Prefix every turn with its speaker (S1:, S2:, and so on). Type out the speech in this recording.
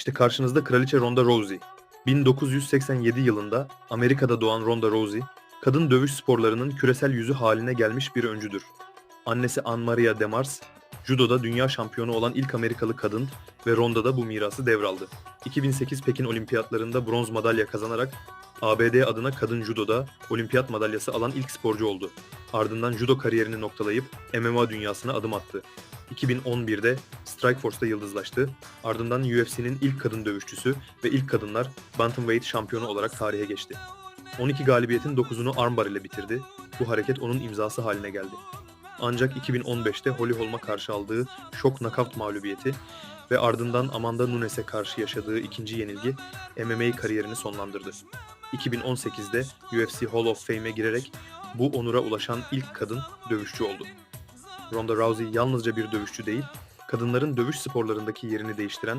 S1: İşte karşınızda Kraliçe Ronda Rousey. 1987 yılında Amerika'da doğan Ronda Rousey, kadın dövüş sporlarının küresel yüzü haline gelmiş bir öncüdür. Annesi Ann Maria Demars, judoda dünya şampiyonu olan ilk Amerikalı kadın ve Ronda da bu mirası devraldı. 2008 Pekin Olimpiyatlarında bronz madalya kazanarak ABD adına kadın judoda olimpiyat madalyası alan ilk sporcu oldu. Ardından judo kariyerini noktalayıp MMA dünyasına adım attı. 2011'de Strikeforce'da yıldızlaştı. Ardından UFC'nin ilk kadın dövüşçüsü ve ilk kadınlar Bantamweight şampiyonu olarak tarihe geçti. 12 galibiyetin 9'unu armbar ile bitirdi. Bu hareket onun imzası haline geldi. Ancak 2015'te Holly Holm'a karşı aldığı şok knockout mağlubiyeti ve ardından Amanda Nunes'e karşı yaşadığı ikinci yenilgi MMA kariyerini sonlandırdı. 2018'de UFC Hall of Fame'e girerek bu onura ulaşan ilk kadın dövüşçü oldu. Ronda Rousey yalnızca bir dövüşçü değil, kadınların dövüş sporlarındaki yerini değiştiren